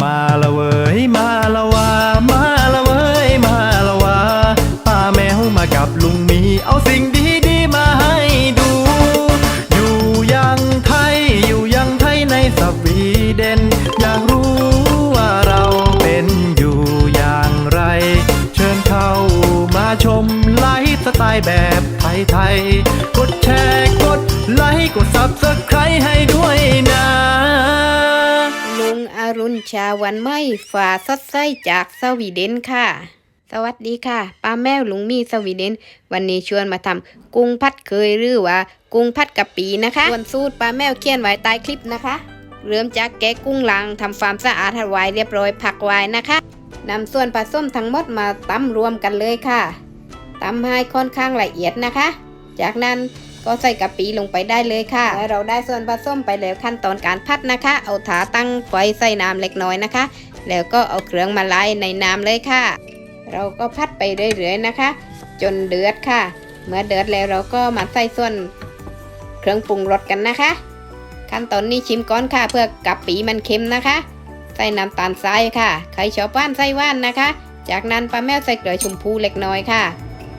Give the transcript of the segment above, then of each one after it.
มาละเว้ยมาละวามาละเว้ยมาละวาป้าแมวมากับลุงมีเอาสิ่งดีๆมาให้ดู อยู่ยังไทยอยู่ยังไทยในสวีเดนอยากรู้ว่าเราเป็นอยู่อย่างไร เชิญเข้ามาชมไลฟ์สไตล์แบบไทยๆกดแชร์กดไลค์กดซับสไครต์ให้ด้ ชาวันไม่ฝ่าสดใสจากสวีเดนค่ะ สวัสดีค่ะป้าแมวลุงมีสวีเดน วันนี้ชวนมาทำกุ้งพัดเคยหรือว่ากุ้งพัดกะปีนะคะส่วนสูตรป้าแมวเขียนไว้ใต้คลิปนะคะ เริ่มจากแกะกุ้งล้างทำความสะอาดให้ไว้เรียบร้อยผักไว้นะคะนำส่วนผสมทั้งหมดมาตำรวมกันเลยค่ะตำให้ค่อนข้างละเอียดนะคะ จากนั้น ก็ใส่กะปิลงไปได้เลยค่ะ และเราได้ส่วนผสมไปแล้วขั้นตอนการพัดนะคะ เอาถาตั้งไฟใส่น้ำเล็กน้อยนะคะ แล้วก็เอาเครื่องมาไล่ในน้ำเลยค่ะ เราก็พัดไปเรื่อยๆนะคะ จนเดือดค่ะ เมื่อเดือดแล้วเราก็มาใส่ส่วนเครื่องปรุงรสกันนะคะ ขั้นตอนนี้ชิมก่อนค่ะ เพื่อกะปิมันเค็มนะคะ ใส่น้ำตาลทรายค่ะใครชอบว่านใส่ว่านนะคะ จากนั้นป้าแมวใส่เกลือชมพูเล็กน้อยค่ะ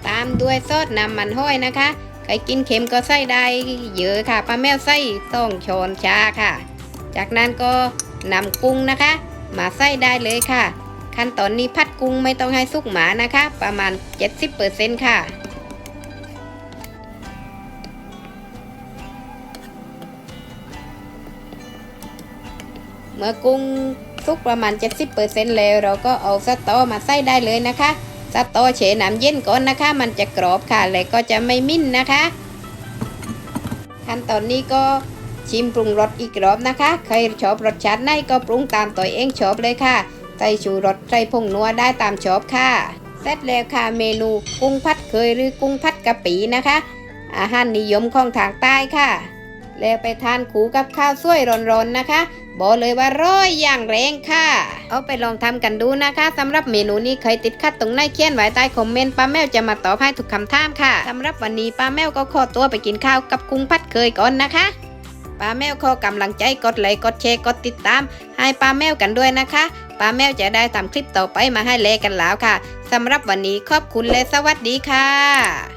ตามด้วยซอสน้ำมันห้อยนะคะ ใครกินเค็มก็ใส่ได้เยอะค่ะป้าแมวใส่ต้องช้อนชาค่ะ จากนั้นก็นำกุ้งนะคะ มาใส่ได้เลยค่ะ ขั้นตอนนี้พัดกุ้งไม่ต้องให้สุกหมานะคะ ประมาณ 70%ค่ะเมื่อกุ้งสุกประมาณ 70%แล้วเราก็เอาสตอมาใส่ได้เลยนะคะ สตอเฉน้ำเย็นก่อนนะคะ มันจะกรอบค่ะและก็จะไม่มิ้นนะคะ ขั้นตอนนี้ก็ชิมปรุงรสอีกรอบนะคะ ใครชอบรสชาติไหนก็ปรุงตามตัวเองชอบเลยค่ะ ใส่ชูรสใส่ผงนัวได้ตามชอบค่ะเสร็จแล้วค่ะเมนูกุ้งพัดเคยหรือกุ้งพัดกะปินะคะ อาหารนิยมของทางใต้ค่ะ แล้วไปทานคู่กับข้าวสวยร้อนๆนะคะ บอกเลยว่าร้อยอย่างแรงค่ะ เอาไปลองทำกันดูนะคะสำหรับเมนูนี้ใครติดขัดตรงไหนเขียนไว้ใต้คอมเมนต์ป้าแมวจะมาตอบให้ทุกคำถามค่ะสำหรับวันนี้ป้าแมวก็ขอตัวไปกินข้าวกับกุ้งพัดเคยก่อนนะคะป้าแมวขอกำลังใจกดไลค์กดแชร์กดติดตาม ให้ป้าแมวกันด้วยนะคะป้าแมวจะได้ทำคลิปต่อไปมาให้เลกันแล้วค่ะสำหรับวันนี้ขอบคุณและสวัสดีค่ะ